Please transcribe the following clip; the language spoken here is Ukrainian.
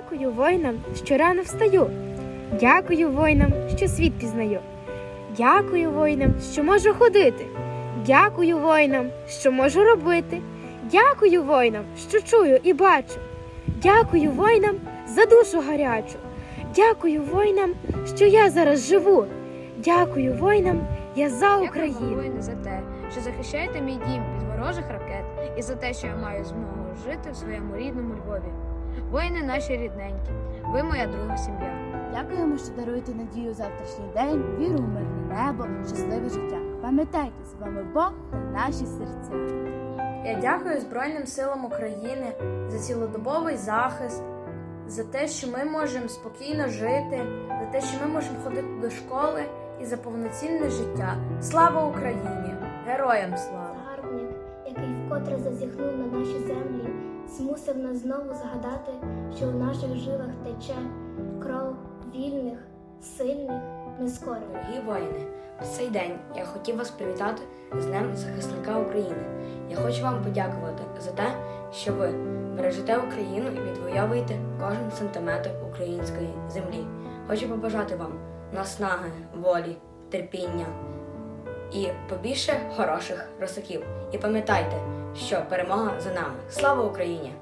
Дякую воїнам, що рано встаю. Дякую воїнам, що світ пізнаю. Дякую воїнам, що можу ходити. Дякую воїнам, що можу робити. Дякую воїнам, що чую і бачу. Дякую воїнам за душу гарячу. Дякую воїнам, що я зараз живу. Дякую воїнам, я за Україну. вам, воїни, за те, що захищаєте мій дім від ворожих ракет і за те, що я маю змогу жити в своєму рідному Львові. Воїни наші рідненькі, ви моя друга сім'я. Дякуємо, що даруєте надію завтрашній день, віру у мирне небо, щасливе життя. Пам'ятайте, з вами Бог та наші серця. Я дякую Збройним силам України за цілодобовий захист, за те, що ми можемо спокійно жити, за те, що ми можемо ходити до школи і за повноцінне життя. Слава Україні! Героям слава! Загарбник, який вкотре зазіхнув на наші змусив нас знову згадати, що в наших жилах тече кров вільних, сильних, нескорених. Дорогі воїни, в цей день я хотів вас привітати з Днем захисника України. Я хочу вам подякувати за те, що ви бережете Україну і відвоюєте кожен сантиметр української землі. Хочу побажати вам наснаги, волі, терпіння і побільше хороших росаків. І пам'ятайте, що перемога за нами. Слава Україні!